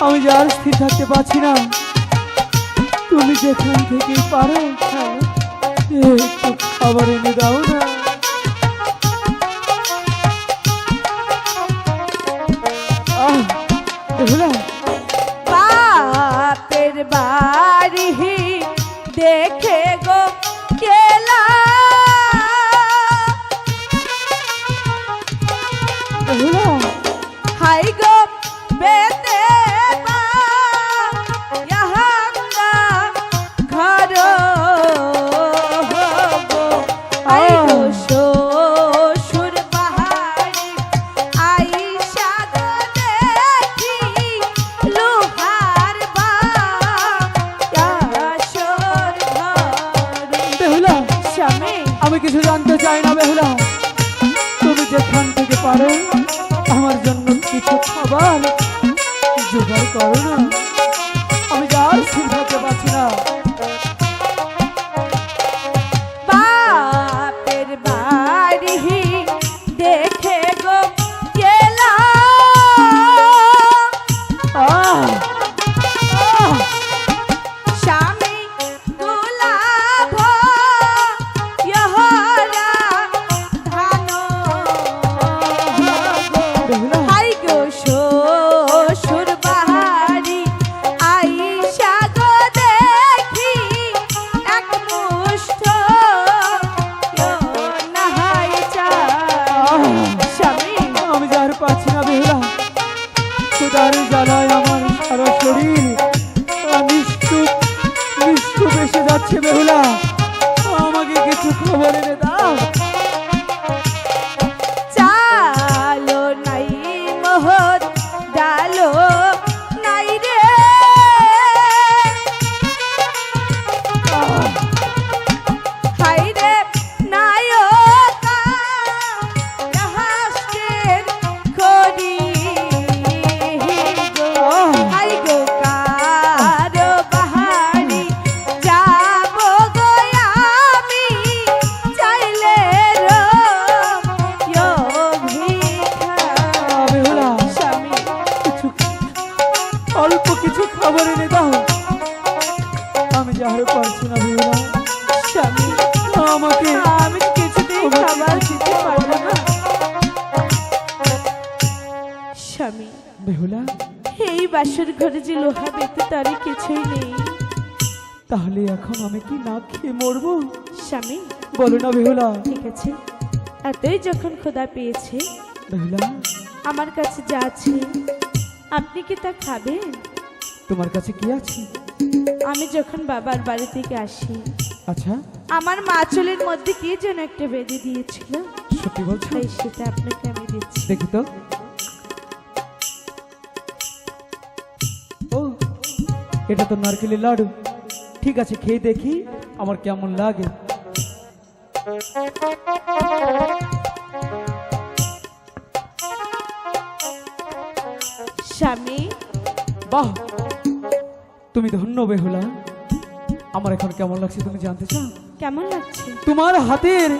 আমি যে আর স্থির থাকতে পারছি না। তুমি যেখান থেকে পারো একটু খাবার এনে দাও না। আহ, বাপের বাড়ি চাই না বেহুলা। তুমি যেখান থেকে পারো আমার জন্য কিছু খাবার জোগাড় করো না। যাচ্ছে বেহুলা আমাকে কিছু খবর এনে এনে দাও। আমি যে আর পারছি না বেহুলা স্বামী আমাকে আমি কিছুতেই খাবার দিতে পারব না। স্বামী বেহুলা এই বাসর ঘরে যে লোহা বেতে তারই কিছুই নেই। তাহলে এখন আমি কি না খেয়ে মরবো? স্বামী বলো না বেহুলা। ঠিক আছে। এতই যখন খোদা পেয়েছে বেহুলা। আমার কাছে যা আছে আপনি কি তা খাবেন? তোমার কাছে কি আছে? আমি যখন বাবার বাড়ি থেকে আসি আচ্ছা। আমার মা চুলের মধ্যে কি যেন একটা বেঁধে দিয়েছিল? সত্যি বলছো? তাই সেটা আপনাকে আমি দিচ্ছি। দেখি তো। ও এটা তো নারকেলের লাড়ু। ঠিক আছে খেয়ে দেখি আমার কেমন লাগে। স্বামী? বাহ! তুমি ধন্য বেহুলা। আমার এখন কেমন লাগছে তুমি জানতে চাও? কেমন লাগছে? তোমার হাতের